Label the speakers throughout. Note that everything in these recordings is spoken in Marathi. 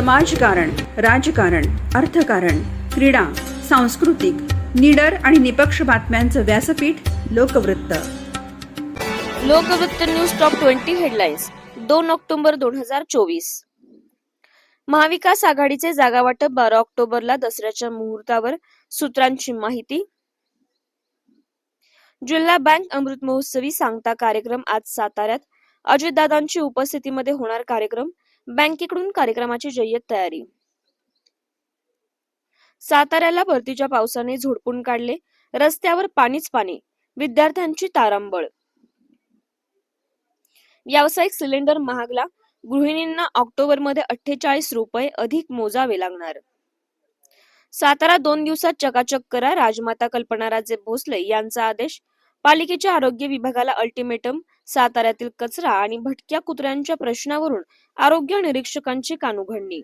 Speaker 1: समाजकारण राजकारण अर्थकारण क्रीडा सांस्कृतिक निडर आणि निपक्ष बातम्यांचं व्यासपीठ Lokvrutt
Speaker 2: Lokvrutt news top twenty headlines दोन ऑक्टोबर दोन हजार चोवीस महाविकास आघाडीचे जागा वाटप बारा ऑक्टोबरला दसऱ्याच्या मुहूर्तावर सूत्रांची माहिती जिल्हा बँक अमृत महोत्सवी सांगता कार्यक्रम आज साताऱ्यात अजितदादांची उपस्थितीमध्ये होणार कार्यक्रम बँकेकडून कार्यक्रमाची जय्यत तयारी साताऱ्याला भरतीच्या पावसाने झोडपून काढले रस्त्यावर पाणीच पाणी विद्यार्थ्यांची तारांबळ व्यावसायिक सिलेंडर महागला गृहिणींना ऑक्टोबर मध्ये अठ्ठेचाळीस रुपये अधिक मोजावे लागणार सातारा दोन दिवसात चकाचक करा राजमाता कल्पना राजे भोसले यांचा आदेश पालिकेच्या आरोग्य विभागाला अल्टिमेटम साताऱ्यातील कचरा आणि भटक्या कुत्र्यांच्या प्रश्नावरून आरोग्य निरीक्षकांची कान उघडणी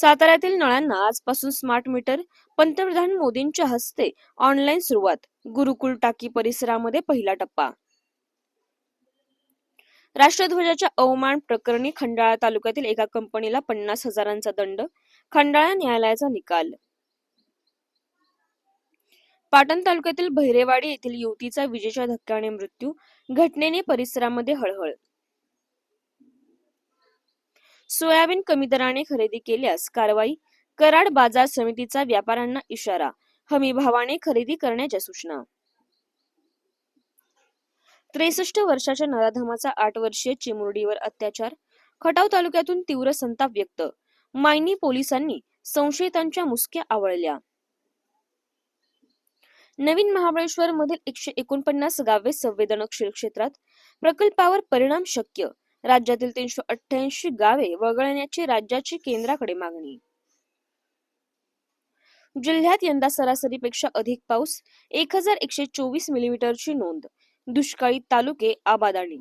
Speaker 2: साताऱ्यातील नळांना आजपासून स्मार्ट मीटर पंतप्रधान मोदींच्या हस्ते ऑनलाईन सुरुवात गुरुकुल टाकी परिसरामध्ये पहिला टप्पा राष्ट्रध्वजाच्या अवमान प्रकरणी खंडाळा तालुक्यातील एका कंपनीला पन्नास हजारांचा दंड खंडाळा न्यायालयाचा निकाल पाटण तालुक्यातील भैरेवाडी येथील युवतीचा विजेच्या धक्क्याने मृत्यू घटनेने परिसरामध्ये हळहळ सोयाबीन कमी दराने खरेदी केल्यास कारवाई कराड बाजार समितीचा व्यापाऱ्यांना इशारा हमी भावाने खरेदी करण्याच्या सूचना त्रेसष्ट वर्षाच्या नराधमाचा आठ वर्षीय चिमुरडीवर अत्याचार खटाव तालुक्यातून तीव्र संताप व्यक्त मायनी पोलिसांनी संशयितांच्या मुसक्या आवळल्या नवीन महाबळेश्वर मधील एकशे एकोणपन्नास गावे संवेदनशील क्षेत्रात प्रकल्पावर परिणाम शक्य राज्यातील तीनशे अठ्ठ्याऐंशी गावे वगळण्याची राज्याची केंद्राकडे मागणी जिल्ह्यात यंदा सरासरीपेक्षा अधिक पाऊस एक हजार एकशे चोवीस मिलीमीटरची नोंद दुष्काळी तालुके आबादाणी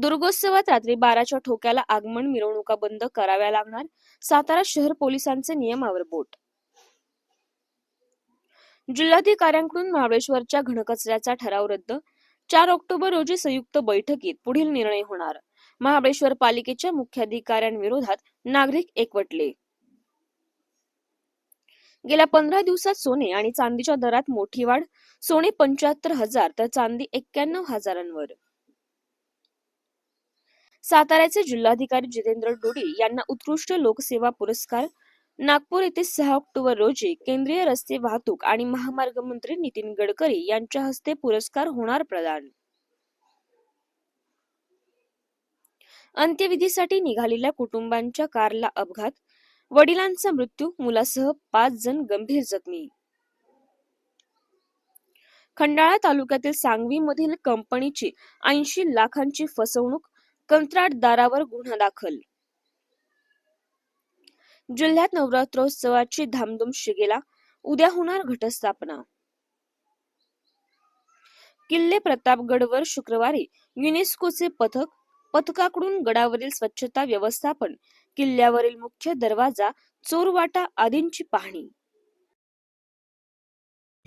Speaker 2: दुर्गोत्सवात रात्री बाराच्या ठोक्याला आगमन मिरवणुका बंद कराव्या लागणार सातारा शहर पोलिसांचे नियमावर बोट जिल्हाधिकाऱ्यांकडून महाबळेश्वरच्या घनकचऱ्याचा ठराव रद्द चार ऑक्टोबर रोजी संयुक्त बैठकीत पुढील निर्णय होणार महाबळेश्वर पालिकेच्या मुख्याधिकाऱ्यांविरोधात नागरिक एकवटले गेल्या पंधरा दिवसात सोने आणि चांदीच्या दरात मोठी वाढ सोने पंच्याहत्तर हजार तर चांदी एक्क्याण्णव हजारांवर साताऱ्याचे जिल्हाधिकारी जितेंद्र डोडी यांना उत्कृष्ट लोकसेवा पुरस्कार नागपूर येथे सहा ऑक्टोबर रोजी केंद्रीय रस्ते वाहतूक आणि महामार्ग मंत्री नितीन गडकरी यांच्या हस्ते पुरस्कार होणार प्रदान अंत्यविधीसाठी निघालेल्या कुटुंबांच्या कारला अपघात वडिलांचा मृत्यू मुलासह पाच जण गंभीर जखमी खंडाळा तालुक्यातील सांगवी मधील कंपनीची ऐंशी लाखांची फसवणूक कंत्राटदारावर गुन्हा दाखल जिल्ह्यात नवरात्रोत्सवाची धामधूम शिगेला उद्या होणार घटस्थापना किल्ले प्रतापगडवर शुक्रवारी युनेस्कोचे पथक पथकाकडून गडावरील स्वच्छता व्यवस्थापन किल्ल्यावरील मुख्य दरवाजा चोरवाटा आदींची पाहणी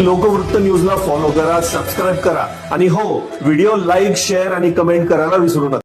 Speaker 2: लोकवृत्त न्यूजला फॉलो करा सबस्क्राईब करा आणि हो व्हिडिओ लाईक शेअर आणि कमेंट करायला विसरू नका